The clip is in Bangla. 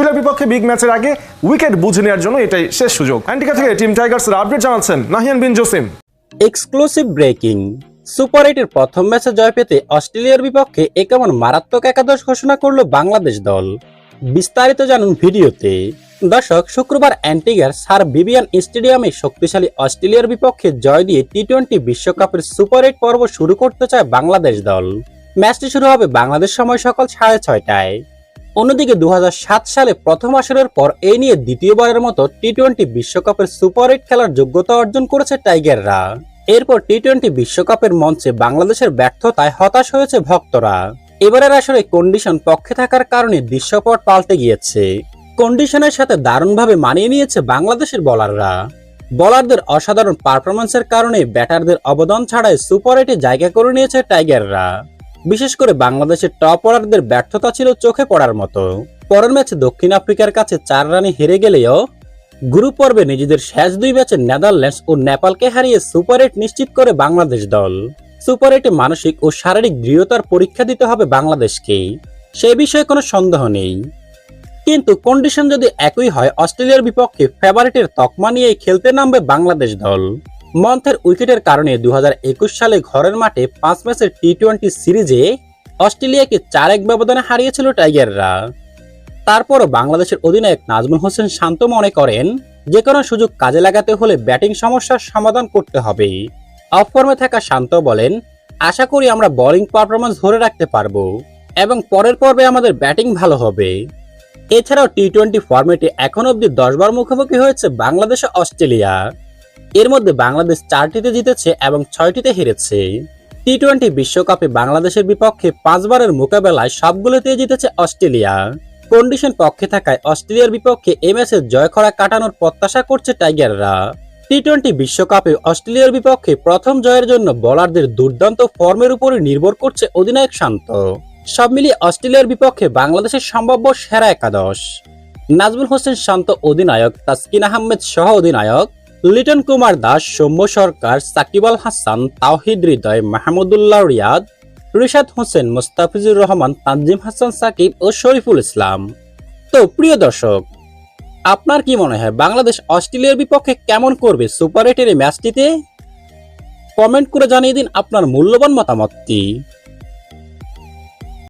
অস্ট্রেলিয়ার বিপক্ষে বিগ ম্যাচের আগে উইকেট বুঝে নেওয়ার জন্য এটাই শেষ সুযোগ। অ্যান্টিকা থেকে টিম টাইগার্সের আপডেট জানাচ্ছেন Nahiyan Bin Jasim. Exclusive breaking super এইটের প্রথম ম্যাচে জয় পেতে অস্ট্রেলিয়ার বিপক্ষে এ কেমন মারাত্মক একাদশ ঘোষণা করল বাংলাদেশ দল? বিস্তারিত জানুন ভিডিওতে। দর্শক, শুক্রবার অ্যান্টিগার সার বিবিয়ান স্টেডিয়ামে শক্তিশালী অস্ট্রেলিয়ার বিপক্ষে জয় দিয়ে টি টোয়েন্টি বিশ্বকাপের সুপার এইট পর্ব শুরু করতে চায় বাংলাদেশ দল। ম্যাচটি শুরু হবে বাংলাদেশ সময় সকাল সাড়ে ছয়টায়। অন্যদিকে দু হাজার সাত সালে প্রথম আসরের পর এই নিয়ে দ্বিতীয়বারের মতো টি টোয়েন্টি বিশ্বকাপের সুপার এইট খেলার যোগ্যতা অর্জন করেছে টাইগাররা। এরপর টি টোয়েন্টি বিশ্বকাপের মঞ্চে বাংলাদেশের ব্যর্থতায় হতাশ হয়েছে ভক্তরা। এবারের আসরে কন্ডিশন পক্ষে থাকার কারণে দৃশ্যপট পাল্টে গিয়েছে। কন্ডিশনের সাথে দারুণভাবে মানিয়ে নিয়েছে বাংলাদেশের বলাররা। বলারদের অসাধারণ পারফরম্যান্সের কারণে ব্যাটারদের অবদান ছাড়াই সুপার এইটে জায়গা করে নিয়েছে টাইগাররা। বিশেষ করে বাংলাদেশের টপ অর্ডারদের ব্যর্থতা ছিল চোখে পড়ার মতো। পরের ম্যাচে দক্ষিণ আফ্রিকার কাছে চার রানে হেরে গেলেও গ্রুপ পর্বে নিজেদের শেষ দুই ম্যাচে নেদারল্যান্ডস ও নেপালকে হারিয়ে সুপার এইট নিশ্চিত করে বাংলাদেশ দল। সুপার এইটে মানসিক ও শারীরিক দৃঢ়তার পরীক্ষা দিতে হবে বাংলাদেশকে। সে বিষয়ে কোনো সন্দেহ নেই। কিন্তু কন্ডিশন যদি একই হয়, অস্ট্রেলিয়ার বিপক্ষে ফেভারিটের তকমা নিয়ে খেলতে নামবে বাংলাদেশ দল। মন্থের উইকেটের কারণে দু হাজার একুশ সালে ঘরের মাঠে পাঁচ ম্যাচের টি টোয়েন্টি সিরিজে অস্ট্রেলিয়াকে চার এক ব্যবধানে হারিয়েছিল টাইগাররা। তারপরও বাংলাদেশের অধিনায়ক নাজমুল হোসেন শান্ত মনে করেন, যে কোনো সুযোগ কাজে লাগাতে হলে ব্যাটিং সমস্যার সমাধান করতে হবে। অফ ফর্মে থাকা শান্ত বলেন, আশা করি আমরা বোলিং পারফরমেন্স ধরে রাখতে পারব এবং পরের পর্বে আমাদের ব্যাটিং ভালো হবে। এছাড়াও টি টোয়েন্টি ফর্মেটে এখন অব্দি দশবার মুখোমুখি হয়েছে বাংলাদেশ অস্ট্রেলিয়া এর মধ্যে বাংলাদেশ চারটিতে জিতেছে এবং ছয়টিতে হেরেছে। টি টোয়েন্টি বিশ্বকাপে বাংলাদেশের বিপক্ষে পাঁচবারের মোকাবেলায় সবগুলোতে জিতেছে অস্ট্রেলিয়া। কন্ডিশন পক্ষে থাকায় অস্ট্রেলিয়ার বিপক্ষে এ ম্যাচে জয় খরা কাটানোর প্রত্যাশা করছে টাইগাররা। টি টোয়েন্টি বিশ্বকাপে অস্ট্রেলিয়ার বিপক্ষে প্রথম জয়ের জন্য বোলারদের দুর্দান্ত ফর্মের উপরই নির্ভর করছে অধিনায়ক শান্ত। সব মিলিয়ে অস্ট্রেলিয়ার বিপক্ষে বাংলাদেশের সম্ভাব্য সেরা একাদশ। নাজমুল হোসেন শান্ত অধিনায়ক, তাসকিন আহমেদ সহ অধিনায়ক। লিটন কুমার দাস, সৌম্য সরকার, সাকিব আল হাসান, তাওহিদ হৃদয়, মাহমুদুল্লাহ রিয়াদ, রিশাদ হোসেন, মোস্তাফিজুর রহমান, তানজিম হাসান সাকিব ও শরীফুল ইসলাম। তো প্রিয় দর্শক, আপনার কি মনে হয় বাংলাদেশ অস্ট্রেলিয়ার বিপক্ষে কেমন করবে সুপার এইটের এই ম্যাচটিতে? কমেন্ট করে জানিয়ে দিন আপনার মূল্যবান মতামতটি।